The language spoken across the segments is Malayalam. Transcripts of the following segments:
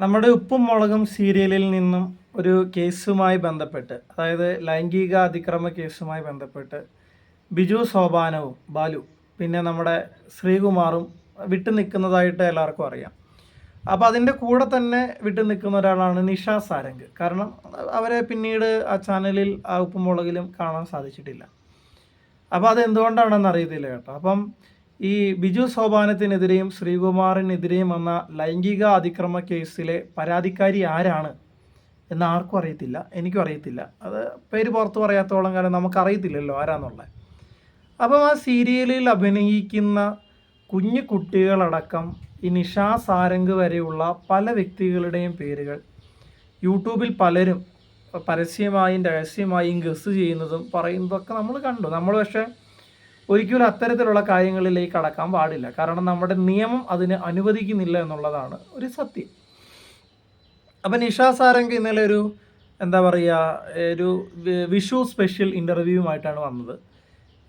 നമ്മുടെ ഉപ്പും മുളകും സീരിയലിൽ നിന്നും ഒരു കേസുമായി ബന്ധപ്പെട്ട് അതായത് ലൈംഗിക അതിക്രമ കേസുമായി ബന്ധപ്പെട്ട് ബിജു സോപാനവും ബാലു പിന്നെ നമ്മുടെ ശ്രീകുമാറും വിട്ടു നിൽക്കുന്നതായിട്ട് എല്ലാവർക്കും അറിയാം. അപ്പോൾ അതിന്റെ കൂടെ തന്നെ വിട്ടു നിൽക്കുന്ന ഒരാളാണ് നിഷ സാരംഗ്. കാരണം അവരെ പിന്നീട് ആ ചാനലിൽ ആ ഉപ്പും മുളകിലും കാണാൻ സാധിച്ചിട്ടില്ല. അപ്പോൾ അത് എന്തുകൊണ്ടാണെന്ന് അറിയത്തില്ല കേട്ടോ. അപ്പം ഈ ബിജു സോപാനത്തിനെതിരെയും ശ്രീകുമാറിനെതിരെയും വന്ന ലൈംഗിക അതിക്രമ കേസിലെ പരാതിക്കാരി ആരാണ് എന്ന് ആർക്കും അറിയത്തില്ല എനിക്കും അറിയത്തില്ല. അത് പേര് പുറത്ത് പറയാത്തോളം കാലം നമുക്കറിയത്തില്ലല്ലോ ആരാന്നുള്ളത്. അപ്പം ആ സീരിയലിൽ അഭിനയിക്കുന്ന കുഞ്ഞു കുട്ടികളടക്കം ഈ നിഷാ സാരംഗ് വരെയുള്ള പല വ്യക്തികളുടെയും പേരുകൾ യൂട്യൂബിൽ പലരും പരസ്യമായും രഹസ്യമായും ഗസ് ചെയ്യുന്നതും പറയുന്നതൊക്കെ നമ്മൾ കണ്ടു. നമ്മൾ പക്ഷേ ഒരിക്കലും അത്തരത്തിലുള്ള കാര്യങ്ങളിലേക്ക് കടക്കാൻ പാടില്ല. കാരണം നമ്മുടെ നിയമം അതിന് അനുവദിക്കുന്നില്ല എന്നുള്ളതാണ് ഒരു സത്യം. അപ്പം നിഷ സാരംഗ് ഇന്നലെ ഒരു എന്താ പറയുക ഒരു വിഷു സ്പെഷ്യൽ ഇന്റർവ്യൂവുമായിട്ടാണ് വന്നത്.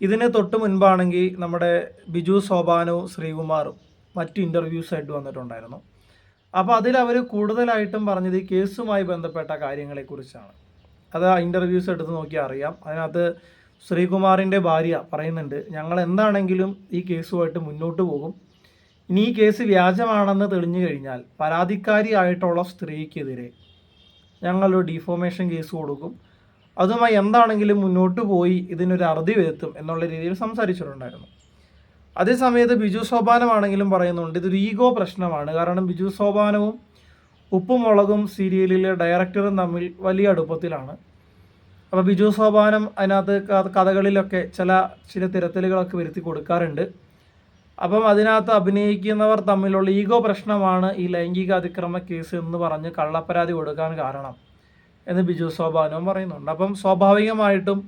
ഇതിന് തൊട്ട് മുൻപാണെങ്കിൽ നമ്മുടെ ബിജു സോബാനോ ശ്രീകുമാറും മറ്റു ഇന്റർവ്യൂസായിട്ട് വന്നിട്ടുണ്ടായിരുന്നു. അപ്പോൾ അതിൽ അവർ കൂടുതലായിട്ടും പറഞ്ഞത് ഈ കേസുമായി ബന്ധപ്പെട്ട കാര്യങ്ങളെക്കുറിച്ചാണ്. അത് ആ ഇന്റർവ്യൂസ് എടുത്ത് നോക്കിയാൽ അറിയാം. അതിനകത്ത് ശ്രീകുമാറിന്റെ ഭാര്യ പറയുന്നുണ്ട് ഞങ്ങൾ എന്താണെങ്കിലും ഈ കേസുമായിട്ട് മുന്നോട്ട് പോകും. ഇനി ഈ കേസ് വ്യാജമാണെന്ന് തെളിഞ്ഞു കഴിഞ്ഞാൽ പരാതിക്കാരിയായിട്ടുള്ള സ്ത്രീക്കെതിരെ ഞങ്ങളൊരു ഡിഫോമേഷൻ കേസ് കൊടുക്കും. അതുമായി എന്താണെങ്കിലും മുന്നോട്ട് പോയി ഇതിനൊരു അറുതി വരുത്തും എന്നുള്ള രീതിയിൽ സംസാരിച്ചിട്ടുണ്ടായിരുന്നു. അതേസമയത്ത് ബിജു സോപാനമാണെങ്കിലും പറയുന്നുണ്ട് ഇതൊരു ഈഗോ പ്രശ്നമാണ്. കാരണം ബിജു സോപാനവും ഉപ്പും മുളകും സീരിയലിലെ ഡയറക്ടറും തമ്മിൽ വലിയ അടുപ്പത്തിലാണ്. അപ്പോൾ ബിജു സോപാനം അതിനകത്ത് കഥകളിലൊക്കെ ചില ചില തിരത്തലുകളൊക്കെ വരുത്തി കൊടുക്കാറുണ്ട്. അപ്പം അതിനകത്ത് അഭിനയിക്കുന്നവർ തമ്മിലുള്ള ഈഗോ പ്രശ്നമാണ് ഈ ലൈംഗിക അതിക്രമ കേസ് എന്ന് പറഞ്ഞ് കള്ളപ്പരാതി കൊടുക്കാൻ കാരണം എന്ന് ബിജു സോപാനവും പറയുന്നുണ്ട്. അപ്പം സ്വാഭാവികമായിട്ടും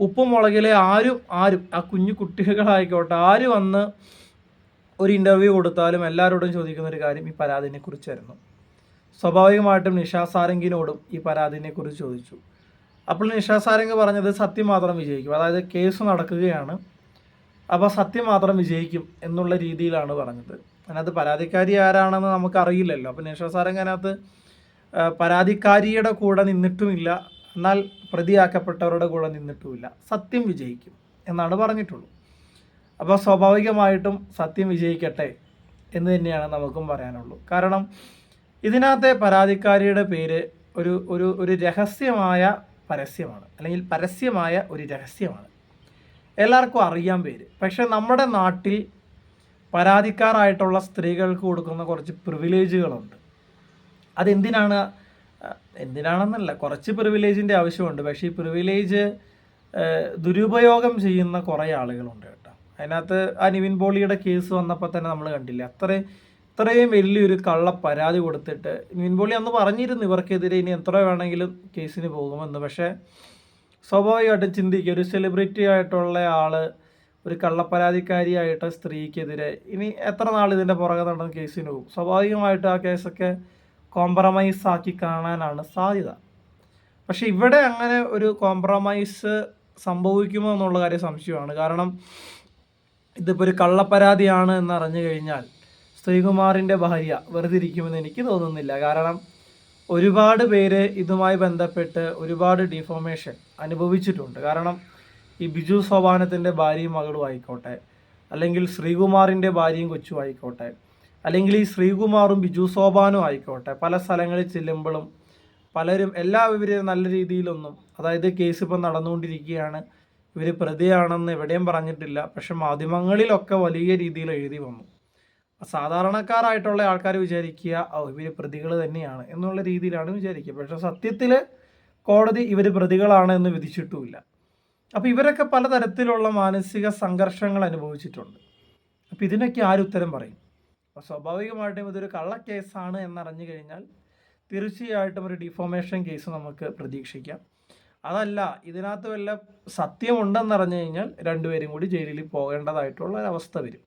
ഉപ്പും മുളകിലെ ആരും ആരും ആ കുഞ്ഞു കുട്ടികളായിക്കോട്ടെ ആര് വന്ന് ഒരു ഇന്റർവ്യൂ കൊടുത്താലും എല്ലാവരോടും ചോദിക്കുന്ന ഒരു കാര്യം ഈ പരാതിനെക്കുറിച്ചായിരുന്നു സ്വാഭാവികമായിട്ടും നിഷാ സാരംഗിനോടും ഈ പരാതിനെക്കുറിച്ച് ചോദിച്ചു. അപ്പോൾ നിഷാ സാരംഗ് പറഞ്ഞത് സത്യം മാത്രം വിജയിക്കും. അതായത് കേസ് നടക്കുകയാണ്. അപ്പോൾ സത്യം മാത്രം വിജയിക്കും എന്നുള്ള രീതിയിലാണ് പറഞ്ഞത്. അതിനകത്ത് പരാതിക്കാരി ആരാണെന്ന് നമുക്കറിയില്ലല്ലോ. അപ്പോൾ നിഷാ സാരംഗ് അതിനകത്ത് പരാതിക്കാരിയുടെ കൂടെ നിന്നിട്ടുമില്ല. എന്നാൽ പ്രതിയാക്കപ്പെട്ടവരുടെ കൂടെ നിന്നിട്ടുമില്ല. സത്യം വിജയിക്കും എന്നാണ് പറഞ്ഞിട്ടുള്ളൂ. അപ്പോൾ സ്വാഭാവികമായിട്ടും സത്യം വിജയിക്കട്ടെ എന്ന് തന്നെയാണ് നമുക്കും പറയാനുള്ളൂ. കാരണം ഇതിനകത്തെ പരാതിക്കാരിയുടെ പേര് ഒരു ഒരു ഒരു രഹസ്യമായ പരസ്യമാണ് അല്ലെങ്കിൽ പരസ്യമായ ഒരു രഹസ്യമാണ്. എല്ലാവർക്കും അറിയാൻ പേര്. പക്ഷേ നമ്മുടെ നാട്ടിൽ പരാതിക്കാരായിട്ടുള്ള സ്ത്രീകൾക്ക് കൊടുക്കുന്ന കുറച്ച് പ്രിവിലേജുകളുണ്ട് അതെന്തിനാണ്? എന്തിനാണെന്നല്ല കുറച്ച് പ്രിവിലേജിന്റെ ആവശ്യമുണ്ട്. പക്ഷേ ഈ പ്രിവിലേജ് ദുരുപയോഗം ചെയ്യുന്ന കുറേ ആളുകളുണ്ട് കേട്ടോ. അതിനകത്ത് ആ നിവിൻ പോളിയുടെ കേസ് വന്നപ്പോൾ തന്നെ നമ്മൾ കണ്ടില്ല അത്ര ഇത്രയും വലിയൊരു കള്ള പരാതി കൊടുത്തിട്ട് മീൻപൊള്ളി അന്ന് പറഞ്ഞിരുന്നു ഇവർക്കെതിരെ ഇനി എത്ര വേണമെങ്കിലും കേസിന് പോകുമെന്ന്. പക്ഷേ സ്വാഭാവികമായിട്ടും ചിന്തിക്കുക ഒരു സെലിബ്രിറ്റി ആയിട്ടുള്ള ആൾ ഒരു കള്ളപ്പരാതിക്കാരിയായിട്ട് സ്ത്രീക്കെതിരെ ഇനി എത്ര നാൾ ഇതിന്റെ പുറകെ നടന്ന് കേസിന് പോകും? സ്വാഭാവികമായിട്ട് ആ കേസൊക്കെ കോംപ്രമൈസ് ആക്കി കാണാനാണ് സാധ്യത. പക്ഷേ ഇവിടെ അങ്ങനെ ഒരു കോംപ്രമൈസ് സംഭവിക്കുമോ എന്നുള്ള കാര്യം സംശയമാണ്. കാരണം ഇതിപ്പോൾ ഒരു കള്ളപ്പരാതിയാണ് എന്ന് അറിഞ്ഞു കഴിഞ്ഞാൽ ശ്രീകുമാറിന്റെ ഭാര്യ വെറുതെ ഇരിക്കുമെന്ന് എനിക്ക് തോന്നുന്നില്ല. കാരണം ഒരുപാട് പേര് ഇതുമായി ബന്ധപ്പെട്ട് ഒരുപാട് ഡിഫോമേഷൻ അനുഭവിച്ചിട്ടുണ്ട്. കാരണം ഈ ബിജു സോപാനത്തിന്റെ ഭാര്യയും മകളും ആയിക്കോട്ടെ അല്ലെങ്കിൽ ശ്രീകുമാറിന്റെ ഭാര്യയും കൊച്ചും ആയിക്കോട്ടെ അല്ലെങ്കിൽ ഈ ശ്രീകുമാറും ബിജു സോപാനും ആയിക്കോട്ടെ പല സ്ഥലങ്ങളിൽ ചെല്ലുമ്പോഴും പലരും എല്ലാ ഇവരും നല്ല രീതിയിലൊന്നും അതായത് കേസ് ഇപ്പം നടന്നുകൊണ്ടിരിക്കുകയാണ് ഇവർ പ്രതിയാണെന്ന് എവിടെയും പറഞ്ഞിട്ടില്ല. പക്ഷെ മാധ്യമങ്ങളിലൊക്കെ വലിയ രീതിയിൽ എഴുതി വന്നു. സാധാരണക്കാരായിട്ടുള്ള ആൾക്കാർ വിചാരിക്കുക ഓ ഇവർ പ്രതികൾ തന്നെയാണ് എന്നുള്ള രീതിയിലാണ് വിചാരിക്കുക. പക്ഷെ സത്യത്തിൽ കോടതി ഇവർ പ്രതികളാണ് എന്ന് വിധിച്ചിട്ടുമില്ല. അപ്പോൾ ഇവരൊക്കെ പലതരത്തിലുള്ള മാനസിക സംഘർഷങ്ങൾ അനുഭവിച്ചിട്ടുണ്ട്. അപ്പോൾ ഇതിനൊക്കെ ആരുത്തരം പറയും? അപ്പോൾ സ്വാഭാവികമായിട്ടും ഇതൊരു കള്ളക്കേസാണ് എന്നറിഞ്ഞു കഴിഞ്ഞാൽ തീർച്ചയായിട്ടും ഒരു ഡിഫോമേഷൻ കേസ് നമുക്ക് പ്രതീക്ഷിക്കാം. അതല്ല ഇതിനകത്ത് വല്ല സത്യമുണ്ടെന്നറിഞ്ഞു കഴിഞ്ഞാൽ രണ്ടുപേരും കൂടി ജയിലിൽ പോകേണ്ടതായിട്ടുള്ള ഒരവസ്ഥ വരും.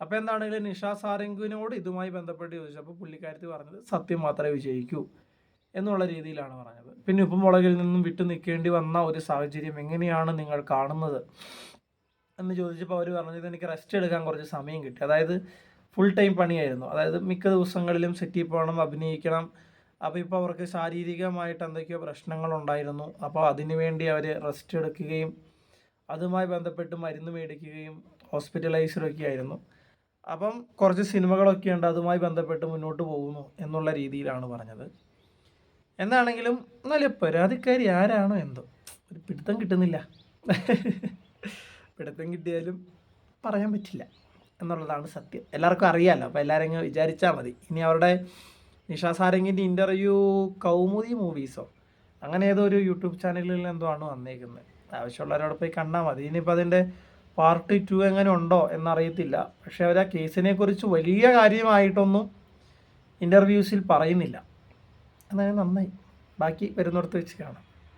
അപ്പോൾ എന്താണെങ്കിലും നിഷ സാരംഗുവിനോട് ഇതുമായി ബന്ധപ്പെട്ട് ചോദിച്ചപ്പോൾ പുള്ളിക്കാരത്തി പറഞ്ഞത് സത്യം മാത്രമേ വിജയിക്കൂ എന്നുള്ള രീതിയിലാണ് പറഞ്ഞത്. പിന്നെ ഉപ്പുമുളകിൽ നിന്നും വിട്ടു നിൽക്കേണ്ടി വന്ന ഒരു സാഹചര്യം എങ്ങനെയാണ് നിങ്ങൾ കാണുന്നത് എന്ന് ചോദിച്ചപ്പോൾ അവർ പറഞ്ഞത് എനിക്ക് റെസ്റ്റ് എടുക്കാൻ കുറച്ച് സമയം കിട്ടി. അതായത് ഫുൾ ടൈം പണിയായിരുന്നു. അതായത് മിക്ക ദിവസങ്ങളിലും സെറ്റിൽ പോകണം അഭിനയിക്കണം. അപ്പോൾ ഇപ്പോൾ അവർക്ക് ശാരീരികമായിട്ട് എന്തൊക്കെയോ പ്രശ്നങ്ങളുണ്ടായിരുന്നു അപ്പോൾ അതിനുവേണ്ടി അവർ റെസ്റ്റ് എടുക്കുകയും അതുമായി ബന്ധപ്പെട്ട് മരുന്ന് മേടിക്കുകയും ഹോസ്പിറ്റലൈസ്ഡൊക്കെ ആയിരുന്നു. അപ്പം കുറച്ച് സിനിമകളൊക്കെ ഉണ്ട് അതുമായി ബന്ധപ്പെട്ട് മുന്നോട്ട് പോകുന്നു എന്നുള്ള രീതിയിലാണ് പറഞ്ഞത്. എന്താണെങ്കിലും നല്ല പരാതിക്കാരി ആരാണോ എന്തോ ഒരു പിടുത്തം കിട്ടുന്നില്ല. പിടുത്തം കിട്ടിയാലും പറയാൻ പറ്റില്ല എന്നുള്ളതാണ് സത്യം. എല്ലാവർക്കും അറിയാമല്ലോ അപ്പോൾ എല്ലാവരും വിചാരിച്ചാൽ മതി. ഇനി അവരുടെ നിഷാ സാരംഗിന്റെ ഇന്റർവ്യൂ കൗമുദി മൂവീസോ അങ്ങനെ ഏതോ ഒരു യൂട്യൂബ് ചാനലിൽ എന്തോ ആണ് വന്നേക്കുന്നത്. ആവശ്യമുള്ളവരോട് പോയി കണ്ടാൽ മതി. ഇനിയിപ്പോൾ അതിന്റെ പാർട്ട് ടു എങ്ങനെ ഉണ്ടോ എന്നറിയത്തില്ല. പക്ഷേ അവർ ആ കേസിനെ കുറിച്ച് വലിയ കാര്യമായിട്ടൊന്നും ഇന്റർവ്യൂസിൽ പറയുന്നില്ല. അതായത് നന്നായി. ബാക്കി വരുന്നിടത്ത് വെച്ച് കാണാം.